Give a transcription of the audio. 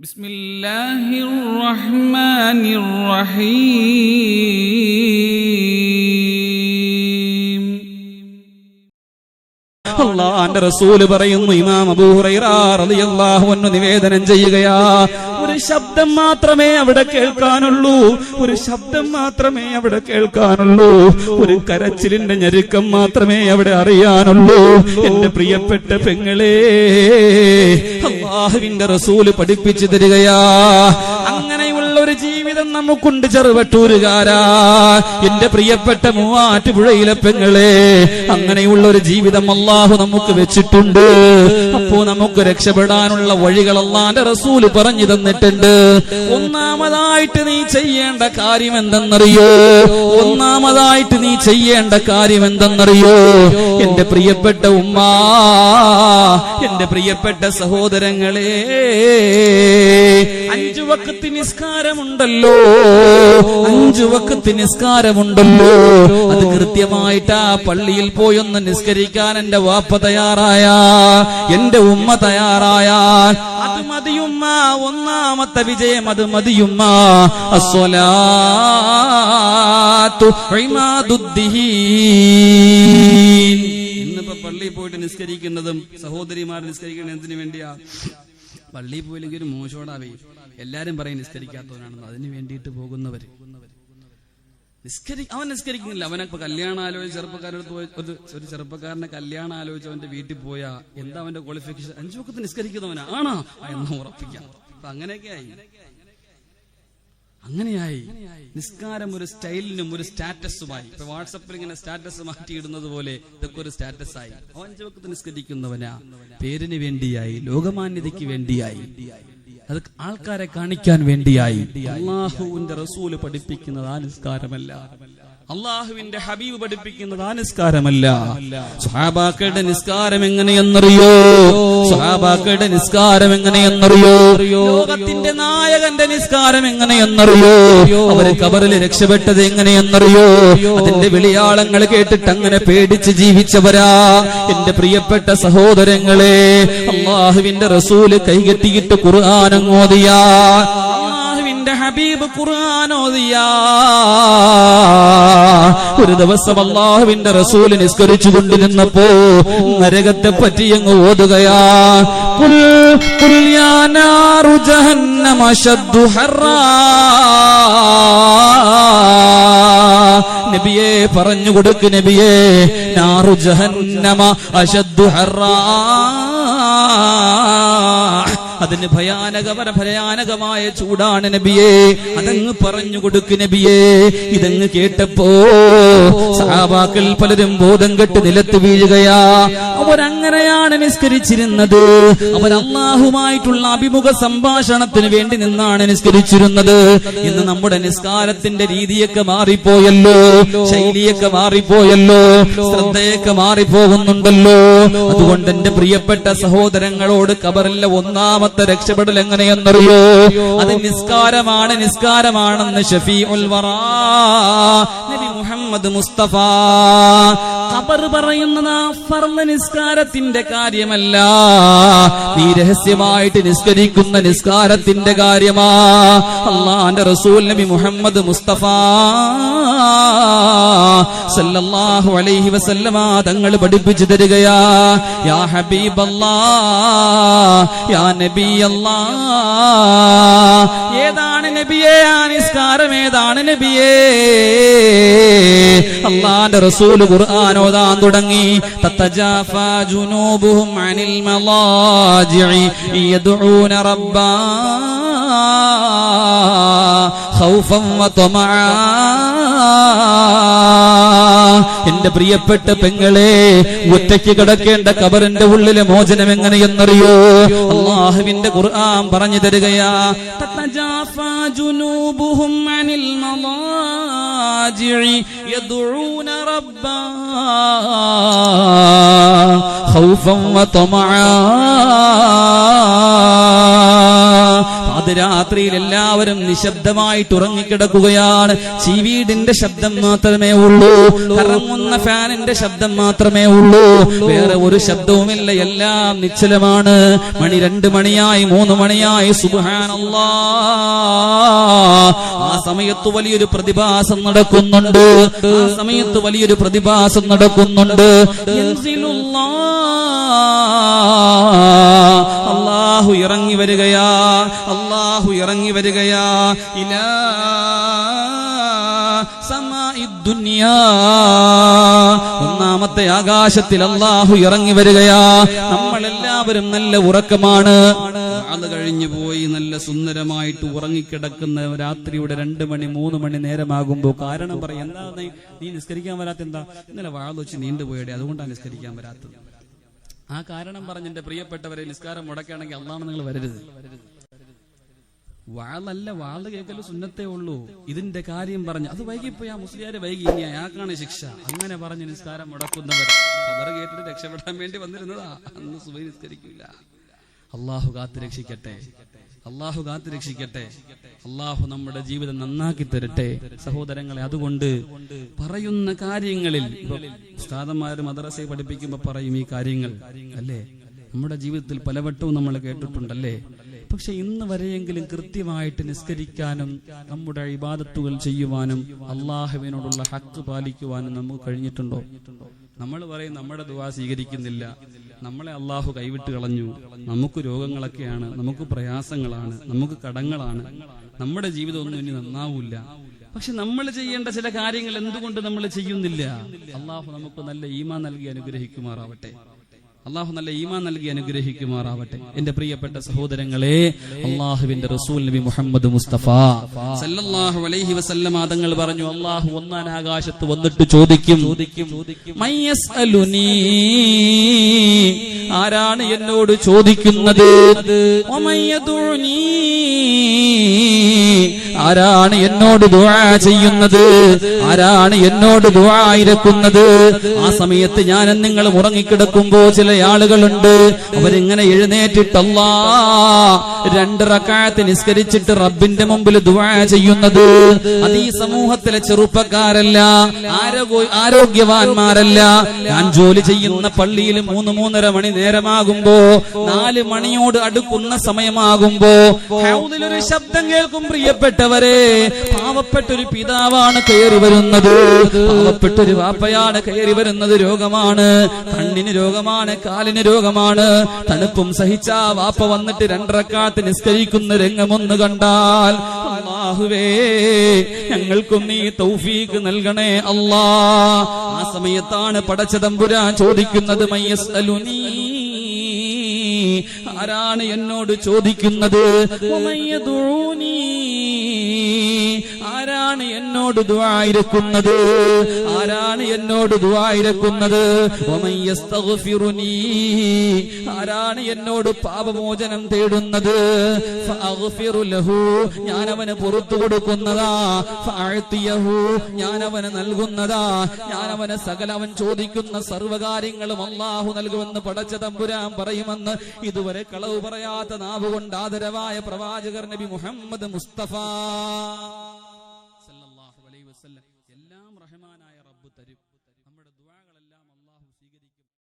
بسم الله الرحمن الرحيم അള്ളാന്റെ റസൂല് പറയുന്നു ഇമാം അബൂഹുറൈറിയാഹുവിന് നിവേദനം ചെയ്യുകയാ ഒരു ശബ്ദം മാത്രമേ അവിടെ കേൾക്കാനുള്ളൂ. ഒരു ശബ്ദം മാത്രമേ അവിടെ കേൾക്കാനുള്ളൂ. ഒരു കരച്ചിലിന്റെ ഞെരുക്കം മാത്രമേ അവിടെ അറിയാനുള്ളൂ. എന്റെ പ്രിയപ്പെട്ട പെങ്ങളെ അള്ളാഹുവിന്റെ റസൂൽ പഠിപ്പിച്ചു തരികയാ. ഒരു ജീവിതം നമുക്കുണ്ട് ചെറുവട്ടൂരുകാരാ. എന്റെ പ്രിയപ്പെട്ട മൂവാറ്റുപുഴയിലെ പെങ്ങളെ അങ്ങനെയുള്ള ഒരു ജീവിതം അള്ളാഹു നമുക്ക് വെച്ചിട്ടുണ്ട്. അപ്പോ നമുക്ക് രക്ഷപ്പെടാനുള്ള വഴികൾ അള്ളാന്റെ റസൂൽ പറഞ്ഞു തന്നിട്ടുണ്ട്. ഒന്നാമതായിട്ട് നീ ചെയ്യേണ്ട കാര്യം എന്തെന്നറിയോ? ഒന്നാമതായിട്ട് നീ ചെയ്യേണ്ട കാര്യം എന്തെന്നറിയോ? എന്റെ പ്രിയപ്പെട്ട ഉമ്മ എന്റെ പ്രിയപ്പെട്ട സഹോദരങ്ങളെ അഞ്ചു വക്കത്ത് നിസ്കാരമുണ്ടല്ലോ. അഞ്ചു വക്കത്ത് നിസ്കാരമുണ്ടല്ലോ. അത് കൃത്യമായിട്ട് ആ പള്ളിയിൽ പോയൊന്ന് നിസ്കരിക്കാൻ എന്റെ വാപ്പ തയ്യാറായ എന്റെ ഉമ്മ തയ്യാറായാ. അത് മതിയുമ്മ ഒന്നാമത്തെ വിജയം അത് മതിയുമ്മ. ഇന്നിപ്പോ പള്ളിയിൽ പോയിട്ട് നിസ്കരിക്കുന്നതും സഹോദരിമാർ നിസ്കരിക്കുന്നത് എന്തിനു വേണ്ടിയാ? പള്ളിയിൽ പോയില്ലെങ്കിൽ ഒരു മോശോടാവേ എല്ലാരും പറയും നിസ്കരിക്കാത്തവനാണെന്ന്. അതിന് വേണ്ടിയിട്ട് പോകുന്നവര്. നിസ്കരി അവൻ നിസ്കരിക്കുന്നില്ല. അവനൊക്കെ കല്യാണം ആലോചിച്ച് ചെറുപ്പക്കാരടുത്ത് പോയി ഒരു ഒരു ചെറുപ്പക്കാരനെ കല്യാണം ആലോചിച്ച് അവന്റെ വീട്ടിൽ പോയാ എന്താ അവന്റെ ക്വാളിഫിക്കേഷൻ അഞ്ചു വക്കത്ത് നിസ്കരിക്കുന്നവനാ. ആണോ? എന്ന് ഉറപ്പിക്കാം. അപ്പൊ അങ്ങനെയൊക്കെ ആയി അങ്ങനെയായി. നിസ്കാരം ഒരു സ്റ്റൈലിനും ഒരു സ്റ്റാറ്റസുമായി. ഇപ്പൊ വാട്സപ്പിൽ ഇങ്ങനെ സ്റ്റാറ്റസ് മാറ്റിയിടുന്നത് പോലെ ഇതൊക്കെ ഒരു സ്റ്റാറ്റസ് ആയി അവൻ അഞ്ചു വക്കത്ത് നിസ്കരിക്കുന്നവനാ. പേരിന് വേണ്ടിയായി. ലോകമാന്യതയ്ക്ക് വേണ്ടിയായി. അത് ആൾക്കാരെ കാണിക്കാൻ വേണ്ടിയായി. അള്ളാഹുവിന്റെ റസൂൽ പഠിപ്പിക്കുന്നത് ആ നിസ്കാരമല്ല. അള്ളാഹുവിന്റെ ഹബീബ് പഠിപ്പിക്കുന്നത് ആ നിസ്കാരമല്ല. സഹാബാക്കളുടെ നിസ്കാരം എങ്ങനെയെന്നറിയോ? സഹാബാക്കളുടെ നിസ്കാരം എങ്ങനെയെന്നറിയോ? ലോകത്തിന്റെ നായകന്റെ നിസ്കാരം എങ്ങനെയെന്നറിയോ? അവർ കബറിൽ രക്ഷപ്പെട്ടത് എങ്ങനെയെന്നറിയോ? അതിന്റെ വിളിയാളങ്ങൾ കേട്ടിട്ട് അങ്ങനെ പേടിച്ച് ജീവിച്ചവരാ. എന്റെ പ്രിയപ്പെട്ട സഹോദരങ്ങളെ അള്ളാഹുവിന്റെ റസൂൽ കൈകെട്ടിയിട്ട് ഖുർആാനങ്ങോദിയാ അള്ളാഹുവിന്റെ ഹബീബ് ഖുർആാനോദിയാ ഒരു ദിവസം അള്ളാഹുവിന്റെ റസൂൽ നിസ്കരിച്ചു കൊണ്ടിരുന്നപ്പോ നരകത്തെ പറ്റി അങ്ങ് ഓതുകയാ. നബിയെ പറഞ്ഞു കൊടുക്ക് നബിയെ. നാറു ജഹന്നമ അശദ്ദു ഹർറാ അതിന് ഭയാനകപര ഭയാനകമായ ചൂടാണ് നബിയെ. അതങ്ങ് പറഞ്ഞു കൊടുക്ക് നബിയെ. ഇതങ്ങ് കേട്ടപ്പോ സഹാബാക്കൾ പലരും ബോധം കെട്ട് നിലത്ത് വീഴുകയാ. അവരങ്ങനെയാണ് നിസ്കരിച്ചിരുന്നത്. അവർ അള്ളാഹുമായിട്ടുള്ള അഭിമുഖ സംഭാഷണത്തിന് വേണ്ടി നിന്നാണ് നിസ്കരിച്ചിരുന്നത്. ഇന്ന് നമ്മുടെ നിസ്കാരത്തിന്റെ രീതിയൊക്കെ മാറിപ്പോയല്ലോ. ശൈലിയൊക്കെ മാറിപ്പോയല്ലോ. ശ്രദ്ധയൊക്കെ മാറിപ്പോകുന്നുണ്ടല്ലോ. അതുകൊണ്ട് എന്റെ പ്രിയപ്പെട്ട സഹോദരങ്ങളോട് കബറില്ല ഒന്നാമത്തെ രക്ഷപ്പെടൽ എങ്ങനെയെന്നറിയോ? അത് നിസ്കാരമാണ് നിസ്കാരമാണെന്ന് ഷഫീ വറാ നബി മുഹമ്മദ് മുസ്തഫ. ഖബർ പറയുന്നത് ആ നിസ്കാരത്തിന്റെ കാര്യമല്ല. നീ രഹസ്യമായിട്ട് നിസ്കരിക്കുന്ന നിസ്കാരത്തിന്റെ കാര്യമാ. അള്ളാന്റെ റസൂൽ നബി മുഹമ്മദ് മുസ്തഫ സല്ലല്ലാഹു അലൈഹി വസല്ലമ തങ്ങൾ പഠിപ്പിച്ചു തരികയാ. യാ ഹബീബല്ലാ യാ നബി നബിയല്ലാ. ഏതാണ് നബിയെ? ആ നിസ്കാരം ഏതാണ് നബിയേ? അള്ളാന്റെ റസൂൽ ഖുർആൻ ഓതാൻ തുടങ്ങി. ജുനൂബുഹും അനിൽ മലാജിഇ എന്റെ പ്രിയപ്പെട്ട പെങ്ങളെ ഒറ്റയ്ക്ക് കിടക്കേണ്ട കബറിന്റെ ഉള്ളിലെ മോചനം എങ്ങനെയെന്നറിയോ? അള്ളാഹുവിന്റെ ഖുർആൻ പറഞ്ഞു തരികയാ. ജുനൂബുഹും അനിൽ മലാജിഇ യദ്ഊന റബ്ബാ ഖൗഫൻ വതമആ പാതിരാത്രിയിൽ എല്ലാവരും നിശബ്ദമായിട്ട് ഉറങ്ങിക്കിടക്കുകയാണ്. ചീവീടിന്റെ ശബ്ദം മാത്രമേ ഉള്ളൂ. കറങ്ങുന്ന ഫാനിന്റെ ശബ്ദം മാത്രമേ ഉള്ളൂ. വേറെ ഒരു ശബ്ദവുമില്ല. എല്ലാം നിശ്ചലമാണ്. മണി രണ്ട് മണിയായി മൂന്ന് മണിയായി. സുബാനല്ലാ ആ സമയത്ത് വലിയൊരു പ്രതിഭാസം നടക്കുന്നുണ്ട്. ആ സമയത്ത് വലിയൊരു പ്രതിഭാസം നടക്കുന്നുണ്ട്. അള്ളാഹു ഇറങ്ങി വരികയാ. ഇറങ്ങി വരികയാ. ഇലാ. ഒന്നാമത്തെ ആകാശത്തിൽ അള്ളാഹു ഇറങ്ങി വരികയാ. നമ്മളെല്ലാവരും നല്ല ഉറക്കമാണ്. അത് കഴിഞ്ഞു പോയി നല്ല സുന്ദരമായിട്ട് ഉറങ്ങിക്കിടക്കുന്ന രാത്രിയുടെ രണ്ട് മണി മൂന്ന് മണി നേരമാകുമ്പോ കാരണം പറയും എന്താ നീ നിസ്കരിക്കാൻ വരാത്ത എന്താ? ഇന്നലെ വാഴ വെച്ച് നീണ്ടുപോയടെ അതുകൊണ്ടാണ് നിസ്കരിക്കാൻ വരാത്തത്. ആ കാരണം പറഞ്ഞ് എന്റെ പ്രിയപ്പെട്ടവരെ നിസ്കാരം മുടക്കുകയാണെങ്കിൽ അള്ളാഹ് നിങ്ങൾ വരരുത്. വാളല്ല വാൾ കേൾക്കൽ സുന്നത്തേ ഉള്ളൂ. ഇതിന്റെ കാര്യം പറഞ്ഞു അത് വൈകിപ്പോയി ആ മുസ്ലിയാര് വൈകി ഇനി അയാൾക്കാണ് ശിക്ഷ. അങ്ങനെ പറഞ്ഞ് നിസ്കാരം മുടക്കുന്നവർ അവർ കേട്ടിട്ട് രക്ഷപ്പെടാൻ വേണ്ടി വന്നിരുന്നതാ. അന്ന് സുബൈ നിസ്കരിക്കില്ല. അള്ളാഹു കാത്തു രക്ഷിക്കട്ടെ. അള്ളാഹു കാത്തു രക്ഷിക്കട്ടെ. അള്ളാഹു നമ്മുടെ ജീവിതം നന്നാക്കി തരട്ടെ. സഹോദരങ്ങളെ അതുകൊണ്ട് പറയുന്ന കാര്യങ്ങളിൽ ഉസ്താദന്മാർ മദ്രസയെ പഠിപ്പിക്കുമ്പോ പറയും ഈ കാര്യങ്ങൾ. അല്ലേ? നമ്മുടെ ജീവിതത്തിൽ പലവട്ടവും നമ്മൾ കേട്ടിട്ടുണ്ടല്ലേ? പക്ഷെ ഇന്ന് വരെയെങ്കിലും കൃത്യമായിട്ട് നിസ്കരിക്കാനും നമ്മുടെ ഇബാദത്തുകൾ ചെയ്യുവാനും അള്ളാഹുവിനോടുള്ള ഹക്ക് പാലിക്കുവാനും നമുക്ക് കഴിഞ്ഞിട്ടുണ്ടോ? നമ്മൾ പറയും നമ്മുടെ ദുവാ സ്വീകരിക്കുന്നില്ല. നമ്മളെ അള്ളാഹു കൈവിട്ട് കളഞ്ഞു. നമുക്ക് രോഗങ്ങളൊക്കെയാണ് നമുക്ക് പ്രയാസങ്ങളാണ് നമുക്ക് കടങ്ങളാണ്. നമ്മുടെ ജീവിതം ഒന്നും ഇനി നന്നാവൂല പക്ഷെ നമ്മൾ ചെയ്യേണ്ട ചില കാര്യങ്ങൾ എന്തുകൊണ്ട് നമ്മൾ ചെയ്യുന്നില്ല? അള്ളാഹു നമുക്ക് നല്ല ഈമാ നൽകി അനുഗ്രഹിക്കുമാറാവട്ടെ. അള്ളാഹു നല്ല ഈമാൻ നൽകി അനുഗ്രഹിക്കുമാറാവട്ടെ. എന്റെ പ്രിയപ്പെട്ട സഹോദരങ്ങളെ അള്ളാഹുവിന്റെ റസൂൽ നബി മുഹമ്മദ് മുസ്തഫ സല്ലല്ലാഹു അലൈഹി വസല്ലം തങ്ങൾ പറഞ്ഞു അള്ളാഹു ഒന്നാൻ ആകാശത്ത് വന്നിട്ട് ചോദിക്കും ആരാണ് എന്നോട് ചോദിക്കുന്നത്? ആരാണ് എന്നോട് ദുആ ചെയ്യുന്നത്? ആരാണ് എന്നോട് ദുആ ആ സമയത്ത് ഞാൻ നിങ്ങൾ ഉറങ്ങിക്കിടക്കുമ്പോ ചില ആളുകളുണ്ട്. അവരിങ്ങനെ എഴുന്നേറ്റിട്ടല്ല രണ്ട് റക്കായത്ത് നിസ്കരിച്ചിട്ട് റബ്ബിന്റെ മുമ്പിൽ ദുആ ചെയ്യുന്നത്. അത് ഈ സമൂഹത്തിലെ ചെറുപ്പക്കാരല്ല ആരോഗ്യവാന്മാരല്ല. ഞാൻ ജോലി ചെയ്യുന്ന പള്ളിയിൽ മൂന്ന് മൂന്നര മണി നേരമാകുമ്പോ നാല് മണിയോട് അടുക്കുന്ന സമയമാകുമ്പോ ഒരു ശബ്ദം കേൾക്കും പ്രിയപ്പെട്ടവരെ പാവപ്പെട്ടൊരു പിതാവാണ് കയറി വരുന്നത്. പാവപ്പെട്ടൊരു വാപ്പയാണ് കയറി വരുന്നത് രോഗമാണ്. കണ്ണിന് രോഗമാണ് കാലിന് രോഗമാണ്. തണുപ്പും സഹിച്ച വാപ്പ വന്നിട്ട് രണ്ടരക്കാത്ത് നിസ്കരിക്കുന്ന രംഗമൊന്ന് കണ്ടാൽ അള്ളാഹുവേ ഞങ്ങൾക്കും നീ തൗഫീക്ക് നൽകണേ അല്ലാ. ആ സമയത്താണ് പടച്ചതമ്പുരാൻ ചോദിക്കുന്നത് മയ്യസ്അലുനീ ആരാണ് എന്നോട് ചോദിക്കുന്നത്. ആരാണ് എന്നോട് ദുആയിരക്കുന്നത് ആരാണ് എന്നോട് ദുആയിരക്കുന്നത്. ആരാണ് എന്നോട് പാപമോചനം തേടുന്നത്. ഞാൻ അവന് പുറത്തു കൊടുക്കുന്നതാ. ഞാൻ അവന് നൽകുന്നതാ ഞാൻ അവന് സകല അവൻ ചോദിക്കുന്ന സർവകാര്യങ്ങളും അള്ളാഹു നൽകുമെന്ന് പടച്ച തമ്പുരാൻ പറയുമെന്ന് ഇതുവരെ കളവ് പറയാത്ത നാവുകൊണ്ട് ആദരവായ പ്രവാചകർ നബി മുഹമ്മദ് മുസ്തഫ